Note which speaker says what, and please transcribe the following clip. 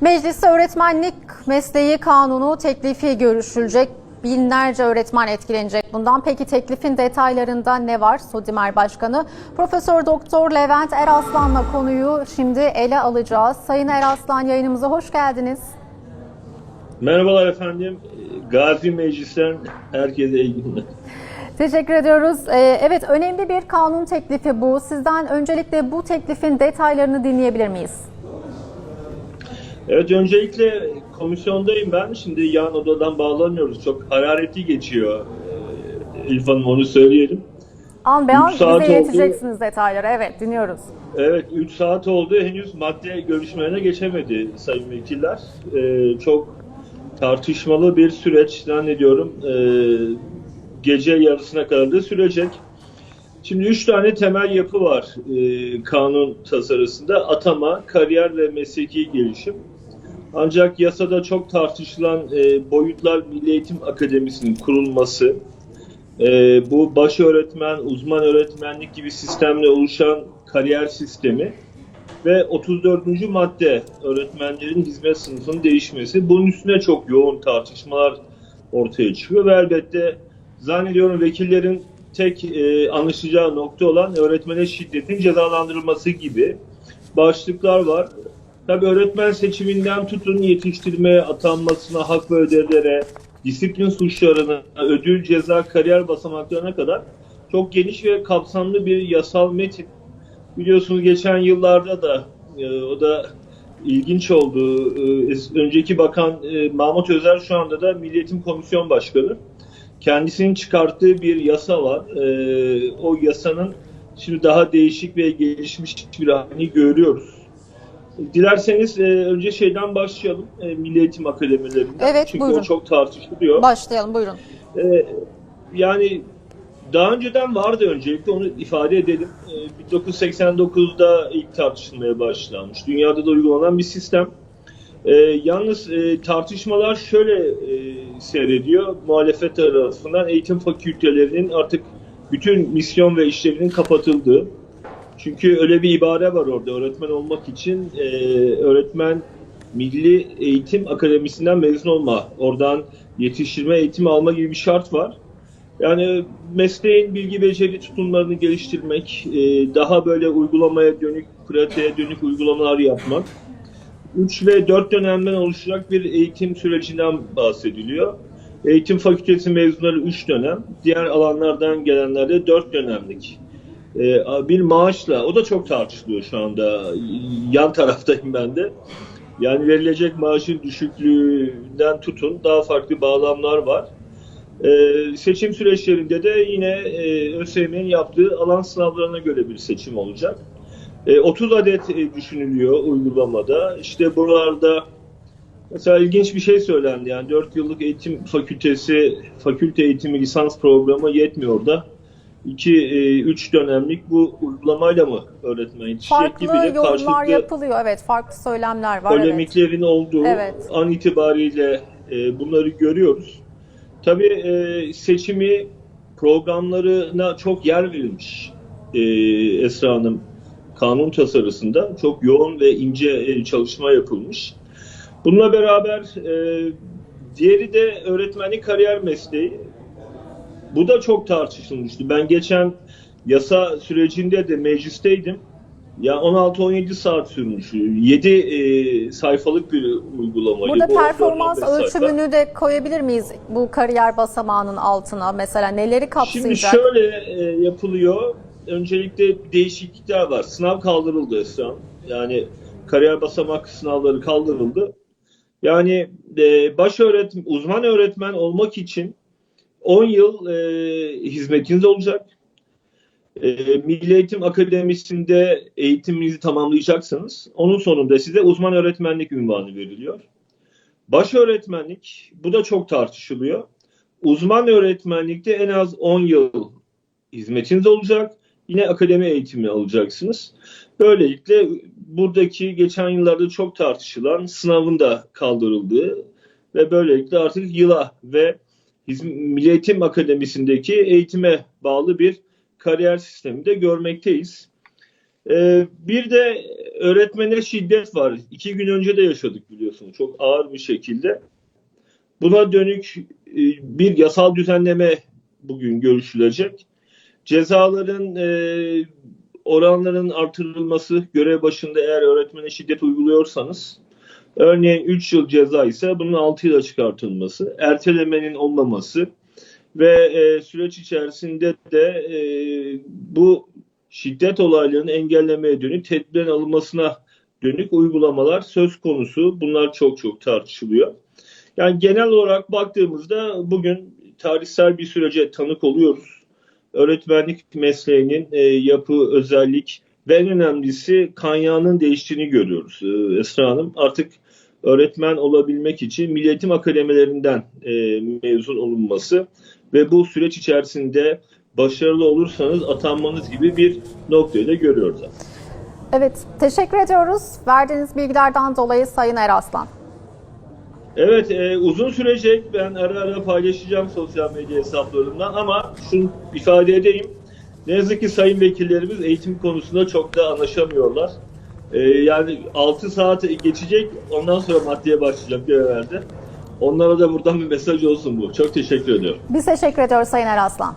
Speaker 1: Mecliste öğretmenlik mesleği kanunu teklifi görüşülecek. Binlerce öğretmen etkilenecek bundan. Peki teklifin detaylarında ne var? Sodimer Başkanı Profesör Doktor Levent Eraslan'la konuyu şimdi ele alacağız. Sayın Eraslan yayınımıza hoş geldiniz.
Speaker 2: Merhabalar efendim. Gazi Meclis'ten herkese iyi günler.
Speaker 1: Teşekkür ediyoruz. Ee, Evet önemli bir kanun teklifi bu. Sizden öncelikle bu teklifin detaylarını dinleyebilir miyiz?
Speaker 2: Evet öncelikle komisyondayım ben. Şimdi yan odadan bağlanıyoruz. Çok hararetli geçiyor. Ee, Elif Hanım onu söyleyelim.
Speaker 1: An be an bize
Speaker 2: oldu.
Speaker 1: ileteceksiniz detayları. Evet dinliyoruz.
Speaker 2: Evet 3 saat oldu. Henüz madde görüşmelerine geçemedi sayın vekiller. Ee, çok tartışmalı bir süreç zannediyorum. Ee, gece yarısına kadar da sürecek. Şimdi üç tane temel yapı var e, kanun tasarısında. Atama, kariyer ve mesleki gelişim. Ancak yasada çok tartışılan e, boyutlar Milli Eğitim Akademisi'nin kurulması, e, bu baş öğretmen, uzman öğretmenlik gibi sistemle oluşan kariyer sistemi ve 34. madde öğretmenlerin hizmet sınıfının değişmesi. Bunun üstüne çok yoğun tartışmalar ortaya çıkıyor ve elbette zannediyorum vekillerin tek e, anlaşacağı nokta olan öğretmene şiddetin cezalandırılması gibi başlıklar var. Tabii öğretmen seçiminden tutun yetiştirmeye, atanmasına, hak ve ödevlere, disiplin suçlarına, ödül, ceza, kariyer basamaklarına kadar çok geniş ve kapsamlı bir yasal metin. Biliyorsunuz geçen yıllarda da e, o da ilginç oldu. E, önceki bakan e, Mahmut Özer şu anda da Milli Eğitim Komisyon Başkanı. Kendisinin çıkarttığı bir yasa var. E, o yasanın şimdi daha değişik ve gelişmiş bir halini görüyoruz. Dilerseniz e, önce şeyden başlayalım. E, Milli Eğitim Akademilerinden.
Speaker 1: Evet,
Speaker 2: Çünkü
Speaker 1: buyurun.
Speaker 2: o çok tartışılıyor.
Speaker 1: Başlayalım buyurun.
Speaker 2: Ee, yani daha önceden vardı öncelikle onu ifade edelim. Ee, 1989'da ilk tartışılmaya başlanmış. Dünyada da uygulanan bir sistem. Ee, yalnız e, tartışmalar şöyle e, seyrediyor. Muhalefet tarafından eğitim fakültelerinin artık bütün misyon ve işlevinin kapatıldığı. Çünkü öyle bir ibare var orada. Öğretmen olmak için e, öğretmen Milli Eğitim Akademisi'nden mezun olma, oradan yetiştirme eğitimi alma gibi bir şart var. Yani mesleğin bilgi beceri tutumlarını geliştirmek, e, daha böyle uygulamaya dönük, pratiğe dönük uygulamalar yapmak. 3 ve 4 dönemden oluşacak bir eğitim sürecinden bahsediliyor. Eğitim fakültesi mezunları 3 dönem, diğer alanlardan gelenler de 4 dönemlik bir maaşla, o da çok tartışılıyor şu anda. Yan taraftayım ben de. Yani verilecek maaşın düşüklüğünden tutun daha farklı bağlamlar var. Ee, seçim süreçlerinde de yine e, ÖSYM'nin yaptığı alan sınavlarına göre bir seçim olacak. E, 30 adet e, düşünülüyor uygulamada. İşte buralarda mesela ilginç bir şey söylendi. Yani 4 yıllık eğitim fakültesi, fakülte eğitimi lisans programı yetmiyor da. 2-3 dönemlik bu uygulamayla mı öğretmen yetişecek
Speaker 1: Farklı
Speaker 2: gibi de
Speaker 1: yorumlar yapılıyor. Evet farklı söylemler var. Evet.
Speaker 2: polemiklerin olduğu
Speaker 1: Evet.
Speaker 2: an itibariyle e, bunları görüyoruz. Tabii e, seçimi programlarına çok yer verilmiş e, Esra Hanım kanun tasarısında. Çok yoğun ve ince e, çalışma yapılmış. Bununla beraber e, diğeri de öğretmenlik kariyer mesleği. Bu da çok tartışılmıştı. Ben geçen yasa sürecinde de meclisteydim. Ya 16-17 saat sürmüş. 7 e, sayfalık bir uygulamayı.
Speaker 1: Burada
Speaker 2: bu
Speaker 1: performans
Speaker 2: 14-15 sayfa.
Speaker 1: ölçümünü de koyabilir miyiz bu kariyer basamağının altına? Mesela neleri
Speaker 2: Şimdi
Speaker 1: kapsayacak?
Speaker 2: şöyle e, yapılıyor. Öncelikle değişiklikler var. Sınav kaldırıldı Esra. Yani kariyer basamak sınavları kaldırıldı. Yani e, baş öğretmen, uzman öğretmen olmak için 10 yıl e, hizmetiniz olacak. E, Milli Eğitim Akademisi'nde eğitiminizi tamamlayacaksınız. Onun sonunda size uzman öğretmenlik ünvanı veriliyor. Baş öğretmenlik, bu da çok tartışılıyor. Uzman öğretmenlikte en az 10 yıl hizmetiniz olacak. Yine akademi eğitimi alacaksınız. Böylelikle buradaki geçen yıllarda çok tartışılan sınavın da kaldırıldığı ve böylelikle artık yıla ve Milli Eğitim Akademisi'ndeki eğitime bağlı bir kariyer sistemi de görmekteyiz. Ee, bir de öğretmene şiddet var. İki gün önce de yaşadık biliyorsunuz. Çok ağır bir şekilde. Buna dönük e, bir yasal düzenleme bugün görüşülecek. Cezaların e, oranların artırılması, görev başında eğer öğretmene şiddet uyguluyorsanız, örneğin 3 yıl ceza ise bunun 6 yıla çıkartılması, ertelemenin olmaması ve e, süreç içerisinde de e, bu şiddet olaylarını engellemeye dönük tedbirin alınmasına dönük uygulamalar söz konusu. Bunlar çok çok tartışılıyor. Yani genel olarak baktığımızda bugün tarihsel bir sürece tanık oluyoruz. Öğretmenlik mesleğinin e, yapı, özellik ve en önemlisi kaynağının değiştiğini görüyoruz e, Esra Hanım. Artık öğretmen olabilmek için Milli Eğitim Akademilerinden e, mezun olunması ve bu süreç içerisinde başarılı olursanız atanmanız gibi bir noktayı da görüyoruz.
Speaker 1: Evet, teşekkür ediyoruz. Verdiğiniz bilgilerden dolayı Sayın Eraslan.
Speaker 2: Evet e, uzun sürecek. Ben ara ara paylaşacağım sosyal medya hesaplarımdan ama şunu ifade edeyim. Ne yazık ki sayın vekillerimiz eğitim konusunda çok da anlaşamıyorlar. E, yani 6 saat geçecek ondan sonra maddeye başlayacak görevlerde. Onlara da buradan bir mesaj olsun bu. Çok teşekkür ediyorum.
Speaker 1: Biz teşekkür ediyoruz Sayın Eraslan.